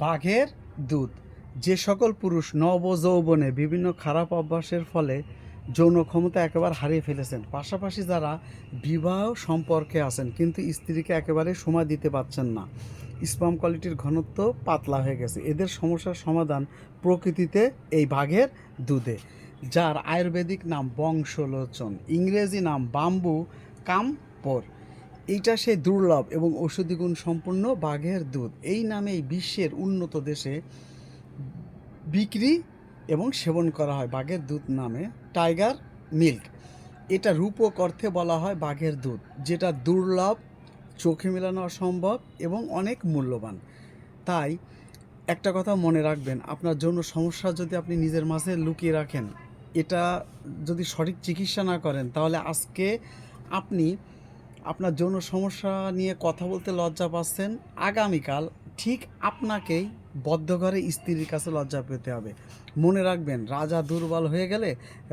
বাঘের দুধ। যে সকল পুরুষ নব যৌবনে বিভিন্ন খারাপ অভ্যাসের ফলে যৌন ক্ষমতা একেবারে হারিয়ে ফেলেছেন, পাশাপাশি যারা বিবাহ সম্পর্কে আছেন কিন্তু স্ত্রীকে একেবারে সময় দিতে পারছেন না, স্পাম কোয়ালিটির ঘনত্ব পাতলা হয়ে গেছে। এদের সমস্যার সমাধান প্রকৃতিতে এই বাঘের দুধে, যার আয়ুর্বেদিক নাম বংশলোচন, ইংরেজি নাম বাম্বু কামপোর। এইটা সেই দুর্লভ এবং ঔষধি গুণ সম্পন্ন বাঘের দুধ। এই নামেই বিশ্বের উন্নত দেশে বিক্রি এবং সেবন করা হয় বাঘের দুধ নামে, টাইগার মিল্ক। এটা রূপক অর্থে বলা হয় বাঘের দুধ, যেটা দুর্লভ, চোখে মেলানো অসম্ভব এবং অনেক মূল্যবান। তাই একটা কথা মনে রাখবেন, আপনার জন্য সমস্যা যদি আপনি নিজের মাঝে লুকিয়ে রাখেন, এটা যদি সঠিক চিকিৎসা না করেন, তাহলে আজকে আপনি আপনার যৌন সমস্যা নিয়ে কথা বলতে লজ্জা পাচ্ছেন, আগামীকাল ঠিক আপনাকেই বদ্ধ ঘরে স্ত্রীর কাছে লজ্জা পেতে হবে। মনে রাখবেন, রাজা দুর্বল হয়ে গেলে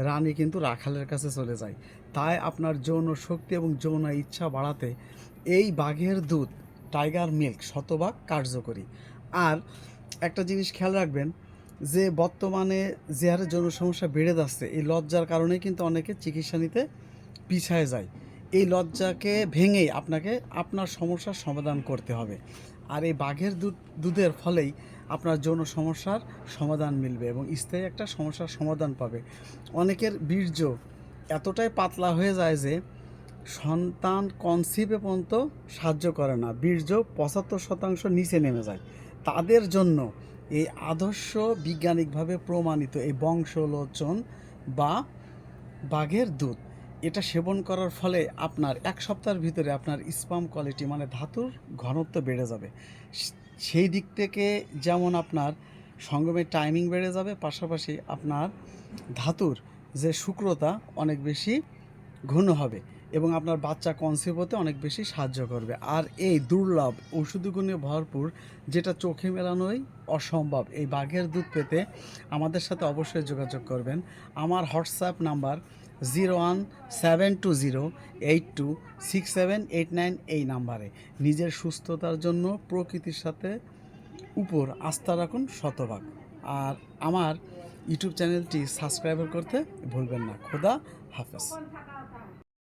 রানী কিন্তু রাখালের কাছে চলে যায়। তাই আপনার যৌন শক্তি এবং যৌন ইচ্ছা বাড়াতে এই বাঘের দুধ, টাইগার মিল্ক শতভাগ কার্যকরী। আর একটা জিনিস খেয়াল রাখবেন, যে বর্তমানে যে হারে যৌন সমস্যা বেড়ে যাচ্ছে, এই লজ্জার কারণে কিন্তু অনেকে চিকিৎসা নিতে পিছায় যায়। এই লজ্জাকে ভেঙেই আপনাকে আপনার সমস্যার সমাধান করতে হবে। আর এই বাঘের দুধ, দুধের ফলেই আপনার যৌন সমস্যার সমাধান মিলবে এবং স্থায়ী একটা সমস্যার সমাধান পাবে। অনেকের বীর্য এতটাই পাতলা হয়ে যায় যে সন্তান কনসিভে পর্যন্ত সাহায্য করে না। বীর্য পঁচাত্তর শতাংশ নিচে নেমে যায়। তাদের জন্য এই আদর্শ বিজ্ঞানিকভাবে প্রমাণিত এই বংশলোচন বা বাঘের দুধ। এটা সেবন করার ফলে আপনার এক সপ্তাহের ভিতরে আপনার স্পাম কোয়ালিটি মানে ধাতুর ঘনত্ব বেড়ে যাবে। সেই দিক থেকে যেমন আপনার সঙ্গমের টাইমিং বেড়ে যাবে, পাশাপাশি আপনার ধাতুর যে শুক্রতা অনেক বেশি ঘন হবে এবং আপনার বাচ্চা কনসিভ হতে অনেক বেশি সাহায্য করবে। আর এই দুর্লভ ঔষধি গুণে ভরপুর যেটা চোখে মেলানোই অসম্ভব, এই বাঘের দুধ পেতে আমাদের সাথে অবশ্যই যোগাযোগ করবেন। আমার WhatsApp number zero one seven two zero eight two six seven eight nine এই নাম্বারে। নিজের সুস্থতার জন্য প্রকৃতির সাথে উপর আস্থা রাখুন শতভাগ। আর আমার ইউটিউব চ্যানেলটি সাবস্ক্রাইব করতে ভুলবেন না। খোদা হাফেজ।